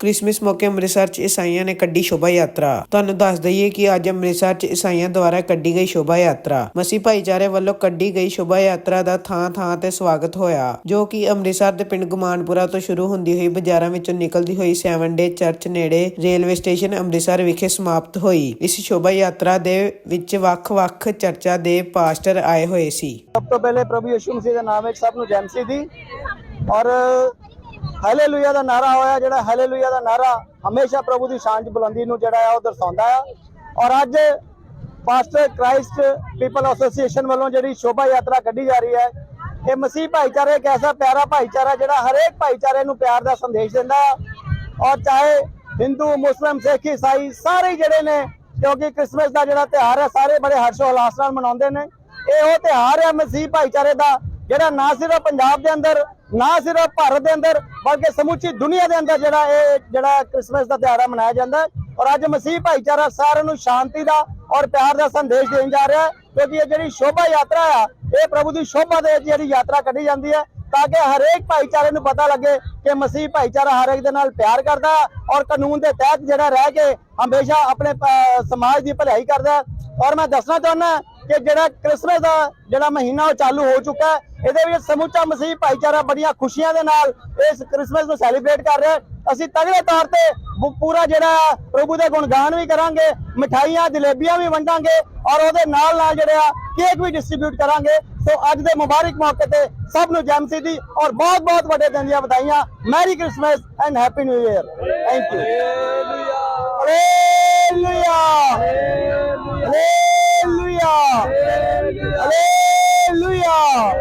Christmas ਮੌਕੇ ਅੰਮ੍ਰਿਤਸਰ 'ਚ ਈਸਾਈਆਂ ਨੇ ਕੱਢੀ ਸ਼ੋਭਾ ਯਾਤਰਾ। ਤੁਹਾਨੂੰ ਦੱਸ ਦਈਏ ਕਿ ਅੱਜ ਅੰਮ੍ਰਿਤਸਰ 'ਚ ਈਸਾਈਆਂ ਦੁਆਰਾ ਕੱਢੀ ਗਈ ਸ਼ੋਭਾ ਯਾਤਰਾ। ਮਸੀਹ ਭਾਈਚਾਰੇ ਵੱਲੋਂ ਕੱਢੀ ਗਈ ਸ਼ੋਭਾ ਯਾਤਰਾ ਦਾ ਥਾਂ-ਥਾਂ ਤੇ ਸਵਾਗਤ ਹੋਇਆ, ਜੋ ਕਿ ਅੰਮ੍ਰਿਤਸਰ ਦੇ ਪਿੰਡ ਗੁਮਾਨਪੁਰਾ ਤੋਂ ਸ਼ੁਰੂ ਹੁੰਦੀ ਹੋਈ ਬਾਜ਼ਾਰਾਂ ਵਿੱਚੋਂ ਨਿਕਲਦੀ ਹੋਈ ਸੈਵਨ ਡੇ ਚਰਚ ਨੇੜੇ ਰੇਲਵੇ ਸਟੇਸ਼ਨ ਅੰਮ੍ਰਿਤਸਰ ਵਿਖੇ ਸਮਾਪਤ ਹੋਈ। ਇਸ ਸ਼ੋਭਾ ਯਾਤਰਾ ਦੇ ਵਿੱਚ ਵੱਖ-ਵੱਖ ਚਰਚਾਂ ਦੇ ਪਾਸਟਰ ਆਏ ਹੋਏ ਸੀ। ਸਭ ਤੋਂ ਪਹਿਲੇ ਪ੍ਰਭੂ ਯਿਸੂ ਮਸੀਹ ਦੇ ਨਾਮ ਵਿੱਚ ਸਭ ਨੂੰ ਜੈ ਦੀ। ਔਰ ਹਾਲੇਲੂਇਆ ਦਾ ਨਾਰਾ ਹੋਇਆ, ਜਿਹੜਾ ਹਾਲੇਲੂਇਆ ਦਾ ਨਾਰਾ ਹਮੇਸ਼ਾ ਪ੍ਰਭੂ ਦੀ ਸ਼ਾਨ ਚ ਬੁਲੰਦੀ ਨੂੰ ਜਿਹੜਾ ਆ ਉਹ ਦਰਸਾਉਂਦਾ ਆ। ਔਰ ਅੱਜ ਪਾਸਟਰ ਕ੍ਰਾਈਸਟ ਪੀਪਲ ਐਸੋਸੀਏਸ਼ਨ ਵੱਲੋਂ ਜਿਹੜੀ ਸ਼ੋਭਾ ਯਾਤਰਾ ਕੱਢੀ ਜਾ ਰਹੀ ਹੈ, ਇਹ ਮਸੀਹ ਭਾਈਚਾਰਾ ਇੱਕ ਐਸਾ ਪਿਆਰਾ ਭਾਈਚਾਰਾ ਜਿਹੜਾ ਹਰੇਕ ਭਾਈਚਾਰੇ ਨੂੰ ਪਿਆਰ ਦਾ ਸੰਦੇਸ਼ ਦਿੰਦਾ ਆ। ਔਰ ਚਾਹੇ ਹਿੰਦੂ ਮੁਸਲਮ ਸਿੱਖ ਈਸਾਈ ਸਾਰੇ ਜਿਹੜੇ ਨੇ, ਕਿਉਂਕਿ ਕ੍ਰਿਸਮਸ ਦਾ ਜਿਹੜਾ ਤਿਉਹਾਰ ਹੈ, ਸਾਰੇ ਬੜੇ ਹਰਸ਼ੋ ਉਲਾਸ ਨਾਲ ਮਨਾਉਂਦੇ ਨੇ। ਇਹ ਉਹ ਤਿਉਹਾਰ ਹੈ ਮਸੀਹ ਭਾਈਚਾਰੇ ਦਾ ਜਿਹੜਾ ਨਾ ਸਿਰਫ ਪੰਜਾਬ ਦੇ ਅੰਦਰ, ਨਾ ਸਿਰਫ ਭਾਰਤ ਦੇ ਅੰਦਰ, ਬਲਕਿ ਸਮੁੱਚੀ ਦੁਨੀਆ ਦੇ ਅੰਦਰ ਜਿਹੜਾ ਇਹ ਜਿਹੜਾ ਕ੍ਰਿਸਮਸ ਦਾ ਤਿਉਹਾਰ ਹੈ ਮਨਾਇਆ ਜਾਂਦਾ ਹੈ। ਔਰ ਅੱਜ ਮਸੀਹ ਭਾਈਚਾਰਾ ਸਾਰਿਆਂ ਨੂੰ ਸ਼ਾਂਤੀ ਦਾ ਔਰ ਪਿਆਰ ਦਾ ਸੰਦੇਸ਼ ਦੇਣ ਜਾ ਰਿਹਾ ਹੈ, ਕਿਉਂਕਿ ਇਹ ਜਿਹੜੀ ਸ਼ੋਭਾ ਯਾਤਰਾ ਆ, ਇਹ ਪ੍ਰਭੂ ਦੀ ਸ਼ੋਭਾ ਦੇ ਜਿਹੜੀ ਯਾਤਰਾ ਕੱਢੀ ਜਾਂਦੀ ਹੈ। ਤਾਂ ਕਿ ਹਰੇਕ ਭਾਈਚਾਰੇ ਨੂੰ ਪਤਾ ਲੱਗੇ ਕਿ ਮਸੀਹ ਭਾਈਚਾਰਾ ਹਰੇਕ ਦੇ ਨਾਲ ਪਿਆਰ ਕਰਦਾ ਔਰ ਕਾਨੂੰਨ ਦੇ ਤਹਿਤ ਜਿਹੜਾ ਰਹਿ ਕੇ ਹਮੇਸ਼ਾ ਆਪਣੇ ਸਮਾਜ ਦੀ ਭਲਾਈ ਕਰਦਾ। ਔਰ ਮੈਂ ਦੱਸਣਾ ਚਾਹੁੰਦਾ ਕਿ ਜਿਹੜਾ ਕ੍ਰਿਸਮਸ ਦਾ ਜਿਹੜਾ ਮਹੀਨਾ ਉਹ ਚਾਲੂ ਹੋ ਚੁੱਕਾ ਹੈ, ਇਹਦੇ ਵਿੱਚ ਸਮੁੱਚਾ ਮਸੀਹ ਭਾਈਚਾਰਾ ਬੜੀਆਂ ਖੁਸ਼ੀਆਂ ਦੇ ਨਾਲ ਇਸ ਕ੍ਰਿਸਮਸ ਨੂੰ ਸੈਲੀਬ੍ਰੇਟ ਕਰ ਰਿਹਾ ਅਸੀਂ ਤਗੜੇ ਤੌਰ ਤੇ ਪੂਰਾ ਜਿਹੜਾ ਪ੍ਰਭੂ ਦੇ ਗੁਣਗਾਨ ਵੀ ਕਰਾਂਗੇ, ਮਠਾਈਆਂ, ਜਲੇਬੀਆਂ ਵੀ ਵੰਡਾਂਗੇ ਔਰ ਉਹਦੇ ਨਾਲ ਨਾਲ ਜਿਹੜਾ ਕੇਕ ਵੀ ਡਿਸਟ੍ਰੀਬਿਊਟ ਕਰਾਂਗੇ। ਸੋ ਅੱਜ ਦੇ ਮੁਬਾਰਕ ਮੌਕੇ ਤੇ ਸਭ ਨੂੰ ਜੈਮਸੀ ਦੀ ਔਰ ਬਹੁਤ ਬਹੁਤ ਵੱਡੇ ਦਿਨ ਦੀਆਂ ਵਧਾਈਆਂ। Merry Christmas and happy new year thank you